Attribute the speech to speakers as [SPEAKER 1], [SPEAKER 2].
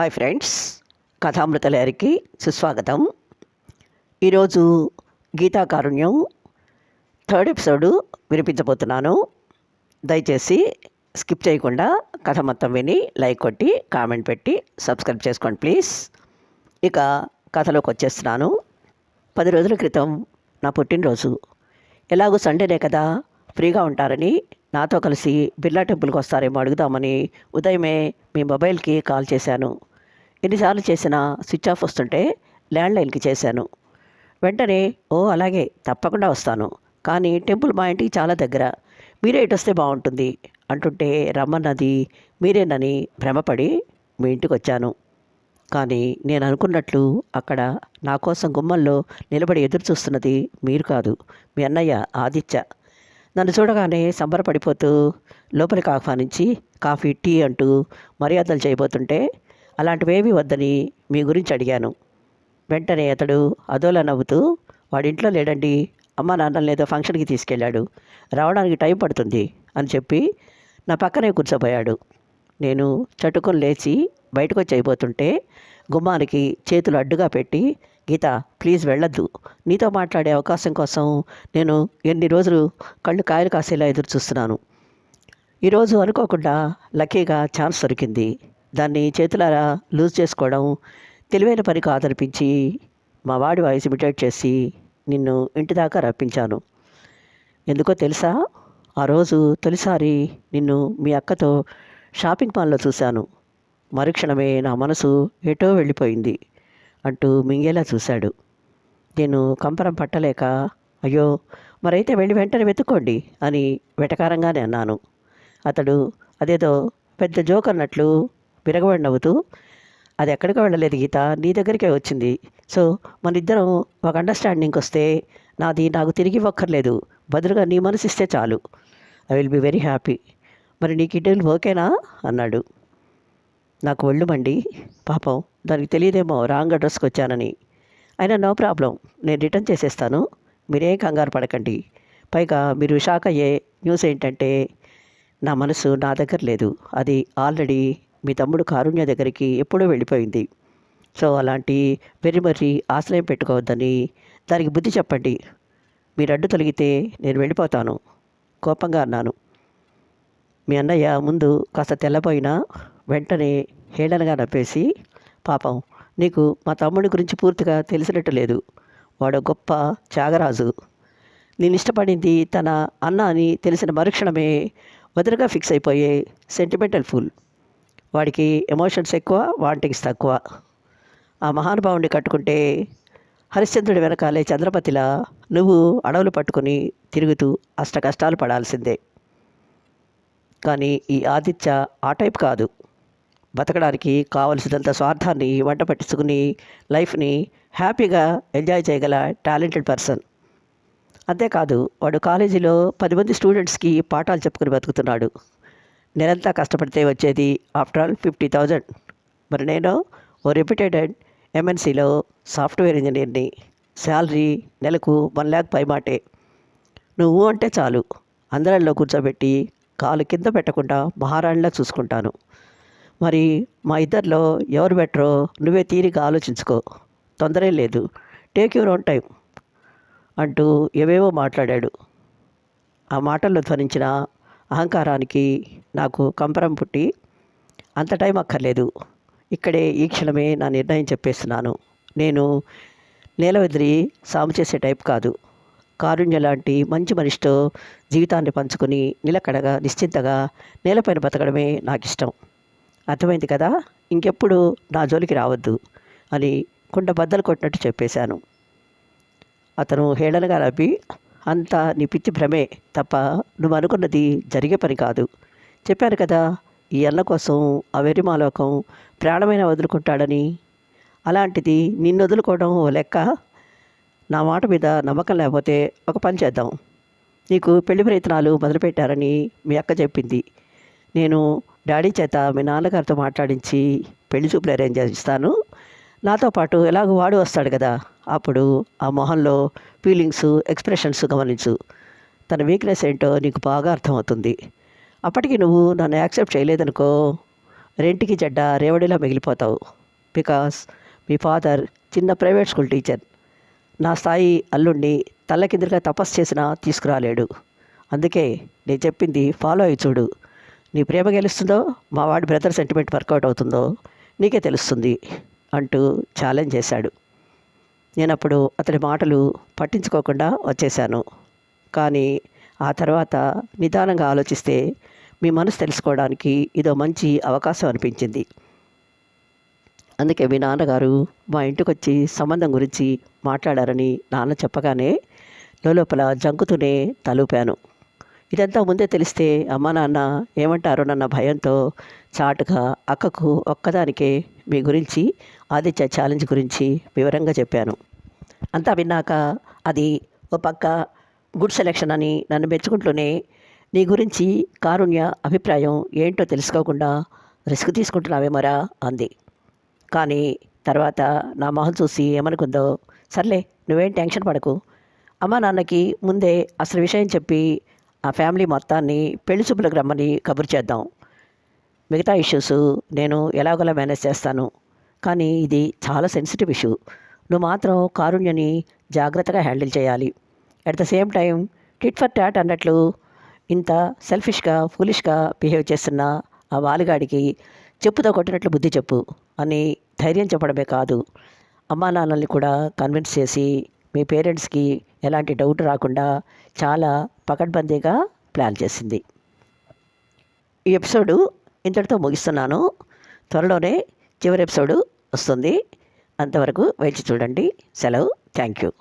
[SPEAKER 1] Hi friends కథామృతలేరికి సుస్వాగతం. ఈరోజు గీతాకారుణ్యం third episode వినిపించబోతున్నాను. దయచేసి స్కిప్ చేయకుండా కథ మొత్తం విని లైక్ కొట్టి కామెంట్ పెట్టి సబ్స్క్రైబ్ చేసుకోండి ప్లీజ్. ఇక కథలోకి వచ్చేస్తున్నాను. పది రోజుల క్రితం నా పుట్టినరోజు. ఎలాగో సండేనే కదా ఫ్రీగా ఉంటారని నాతో కలిసి బిర్లా టెంపుల్కి వస్తారేమో అడుగుదామని ఉదయమే మీ మొబైల్కి కాల్ చేశాను. ఎన్నిసార్లు చేసినా స్విచ్ ఆఫ్ వస్తుంటే ల్యాండ్లైన్కి చేశాను. వెంటనే ఓ అలాగే తప్పకుండా వస్తాను. కానీ టెంపుల్ మా ఇంటికి చాలా దగ్గర. మీరే ఇటు వస్తే బాగుంటుంది. అంటుంటే రమ్మన్నది మీరేనని భ్రమపడి మీ ఇంటికి వచ్చాను. కానీ నేను అనుకున్నట్లు అక్కడ నా కోసం గుమ్మంలో నిలబడి ఎదురు చూస్తున్నది మీరు కాదు మీ అన్నయ్య ఆదిత్య. నన్ను చూడగానే సంబరపడిపోతూ లోపలికి ఆహ్వానించి కాఫీ టీ అంటూ మర్యాదలు చేయబోతుంటే అలాంటివేమీ వద్దని మీ గురించి అడిగాను. వెంటనే అతడు అదోలా నవ్వుతూ వాడింట్లో లేడండి. అమ్మ నాన్నల్ని ఏదో ఫంక్షన్కి తీసుకెళ్ళాడు. రావడానికి టైం పడుతుంది అని చెప్పి నా పక్కనే కూర్చోబోయాడు. నేను చటుకొని లేచి బయటకు వచ్చి అయిపోతుంటే గుమ్మానికి చేతులు అడ్డుగా పెట్టి గీత ప్లీజ్ వెళ్ళొద్దు. నీతో మాట్లాడే అవకాశం కోసం నేను ఎన్ని రోజులు కళ్ళు కాయలు కాసేలా ఎదురు చూస్తున్నాను ఈరోజు అనుకోకుండా లక్కీగా ఛాన్స్ దొరికింది. దాన్ని చేతులారా లూజ్ చేసుకోవడం తెలివైన పని కాదనిపించి మా వాడి వాయిస్ ఇమిటేట్ చేసి నిన్ను ఇంటి దాకా రప్పించాను. ఎందుకో తెలుసా? ఆ రోజు తొలిసారి నిన్ను మీ అక్కతో షాపింగ్ మాల్లో చూశాను. మరుక్షణమే నా మనసు ఎటో వెళ్ళిపోయింది అంటూ మింగేలా చూశాడు. నేను కంపరం పట్టలేక అయ్యో మరైతే వెళ్ళి వెంటనే వెతుక్కోండి అని వెటకారంగానే అన్నాను. అతడు అదేదో పెద్ద జోక్ అన్నట్లు విరగబడి నవ్వుతూ అది ఎక్కడికి వెళ్ళలేదు గీత నీ దగ్గరికే వచ్చింది. సో మన ఇద్దరం ఒక అండర్స్టాండింగ్కి వస్తే నాది నాకు తిరిగి ఇవ్వక్కర్లేదు. బదులుగా నీ మనసు ఇస్తే చాలు. I will be very happy మరి నీకు ఇడ్డలు ఓకేనా అన్నాడు. నాకు ఒళ్ళు మండి. పాపం దానికి తెలియదేమో రాంగ్ అడ్రస్కి వచ్చానని. అయినా నో ప్రాబ్లం నేను రిటర్న్ చేసేస్తాను. మీరేం కంగారు పడకండి. పైగా మీరు షాక్ అయ్యే న్యూస్ ఏంటంటే నా మనసు నా దగ్గర లేదు. అది ఆల్రెడీ మీ తమ్ముడు కారుణ్య దగ్గరికి ఎప్పుడూ వెళ్ళిపోయింది. సో అలాంటి వెర్రిమర్రి ఆశ్రయం పెట్టుకోవద్దని దానికి బుద్ధి చెప్పండి. మీరు అడ్డు తొలగితే నేను వెళ్ళిపోతాను. కోపంగా అన్నాను. మీ అన్నయ్య ముందు కాస్త తెల్లపోయినా వెంటనే హేళనగా నప్పేసి పాపం నీకు మా తమ్ముడి గురించి పూర్తిగా తెలిసినట్టు లేదు. వాడు గొప్ప త్యాగరాజు. నేను ఇష్టపడింది తన అన్న అని తెలిసిన మరుక్షణమే వదరగా ఫిక్స్ అయిపోయే సెంటిమెంటల్ ఫుల్ వాడికి ఎమోషన్స్ ఎక్కువ వాంటింగ్స్ తక్కువ. ఆ మహానుభావుడిని కట్టుకుంటే హరిశ్చంద్రుడి వెనకాలే చంద్రపతిలా నువ్వు అడవులు పట్టుకుని తిరుగుతూ అష్ట కష్టాలు పడాల్సిందే. కానీ ఈ ఆదిత్య ఆ టైప్ కాదు. బతకడానికి కావలసినంత స్వార్థాన్ని వంట పట్టించుకుని లైఫ్ని హ్యాపీగా ఎంజాయ్ చేయగల టాలెంటెడ్ పర్సన్. అంతేకాదు వాడు కాలేజీలో పది మంది స్టూడెంట్స్కి పాఠాలు చెప్పుకుని బతుకుతున్నాడు. నెలంతా కష్టపడితే వచ్చేది ఆఫ్టర్ ఆల్ ఫిఫ్టీ థౌజండ్. మరి నేను ఓ రెప్యూటెడ్ ఎంఎన్సీలో సాఫ్ట్వేర్ ఇంజనీర్ని. శాలరీ నెలకు వన్ ల్యాక్ పైమాటే నువ్వు అంటే చాలు. అందరిలో కూర్చోబెట్టి కాలు కింద పెట్టకుండా మహారాణిలా చూసుకుంటాను. మరి మా ఇద్దరిలో ఎవరు బెటరో నువ్వే తీరిగా ఆలోచించుకో. తొందరే లేదు. టేక్ యూర్ ఓన్ టైం అంటూ ఏవేవో మాట్లాడాడు. ఆ మాటల్లో ధ్వనించిన అహంకారానికి నాకు కంపరం పుట్టి అంత టైం అక్కర్లేదు. ఇక్కడే ఈ క్షణమే నా నిర్ణయం చెప్పేస్తున్నాను. నేను నేల సాము చేసే టైప్ కాదు. కారుణ్య లాంటి మంచి మనిషితో జీవితాన్ని పంచుకొని నిలకడగా నిశ్చింతగా నేలపైన బతకడమే నాకు ఇష్టం అర్థమైంది కదా? ఇంకెప్పుడు నా జోలికి రావద్దు అని కుండ బద్దలు కొట్టినట్టు చెప్పేశాను. అతను హేళనగా నవ్వి అంతా నీ పిచ్చి భ్రమే తప్ప నువ్వు అనుకున్నది జరిగే పని కాదు. చెప్పాను కదా ఈ అన్న కోసం ఆ వెరిమాలోకం ప్రాణమైన వదులుకుంటాడని. అలాంటిది నిన్ను వదులుకోవడం ఓ లెక్క. నా మాట మీద నమ్మకం లేకపోతే ఒక పని చేద్దాం. నీకు పెళ్ళి ప్రయత్నాలు మొదలుపెట్టారని మీ అక్క చెప్పింది. నేను డాడీ చేత మీ నాన్నగారితో మాట్లాడించి పెళ్ళి చూపులు అరేంజ్ చేస్తాను. నాతో పాటు ఎలాగో వాడు వస్తాడు కదా అప్పుడు ఆ మొహంలో ఫీలింగ్స్ ఎక్స్ప్రెషన్స్ గమనించు. తన వీక్నెస్ ఏంటో నీకు బాగా అర్థమవుతుంది. అప్పటికి నువ్వు నన్ను యాక్సెప్ట్ చేయలేదనుకో రెంటికి చెడ్డ రేవడిలా మిగిలిపోతావు. బికాస్ మీ ఫాదర్ చిన్న ప్రైవేట్ స్కూల్ టీచర్ నా స్థాయి అల్లుణ్ణి తల్లకిందులుగా తపస్సు చేసినా తీసుకురాలేడు. అందుకే నేను చెప్పింది ఫాలో అయ్యి చూడు. నీ ప్రేమ గెలుస్తుందో మా వాడి బ్రదర్ సెంటిమెంట్ వర్కౌట్ అవుతుందో నీకే తెలుస్తుంది. అంటూ ఛాలెంజ్ చేశాడు. నేను అప్పుడు అతడి మాటలు పట్టించుకోకుండా వచ్చేశాను. కానీ ఆ తర్వాత నిదానంగా ఆలోచిస్తే మీ మనసు తెలుసుకోవడానికి ఇదో మంచి అవకాశం అనిపించింది. అందుకే మీ నాన్నగారు మా ఇంటికి వచ్చి సంబంధం గురించి మాట్లాడారని నాన్న చెప్పగానే లోపల జంకుతూనే తలూపాను. ఇదంతా ముందే తెలిస్తే అమ్మ నాన్న ఏమంటారోనన్న భయంతో చాటుగా అక్కకు ఒక్కదానికే మీ గురించి ఆదిత్య ఛాలెంజ్ గురించి వివరంగా చెప్పాను. అంతా విన్నాక అది ఓ పక్క గుడ్ సెలెక్షన్ అని నన్ను మెచ్చుకుంటూనే నీ గురించి కారుణ్య అభిప్రాయం ఏంటో తెలుసుకోకుండా రిస్క్ తీసుకుంటున్నావేమరా అంది. కానీ తర్వాత నా మొహం చూసి ఏమనుకుందో సర్లే నువ్వేం టెన్షన్ పడకు. అమ్మా నాన్నకి ముందే అసలు విషయం చెప్పి ఆ ఫ్యామిలీ మొత్తాన్ని పెళ్ళి చూపులకు రమ్మని కబురు చేద్దాం. మిగతా ఇష్యూస్ నేను ఎలాగోలా మేనేజ్ చేస్తాను. కానీ ఇది చాలా సెన్సిటివ్ ఇష్యూ. నువ్వు మాత్రం కారుణ్యని జాగ్రత్తగా హ్యాండిల్ చేయాలి. At the same time tit for tat అన్నట్లు ఇంత సెల్ఫిష్గా ఫూలిష్గా బిహేవ్ చేస్తున్న ఆ వాలిగాడికి చెప్పుతో కొట్టినట్లు బుద్ధి చెప్పు అని ధైర్యం చెప్పడమే కాదు. అమ్మా నాన్నల్ని కూడా కన్విన్స్ చేసి మీ పేరెంట్స్కి ఎలాంటి డౌట్ రాకుండా చాలా పకడ్బందీగా ప్లాన్ చేసింది. ఈ ఎపిసోడు ఇంతటితో ముగిస్తున్నాను. త్వరలోనే చివరి ఎపిసోడు వస్తుంది. అంతవరకు వేచి చూడండి. సెలవు. Thank you.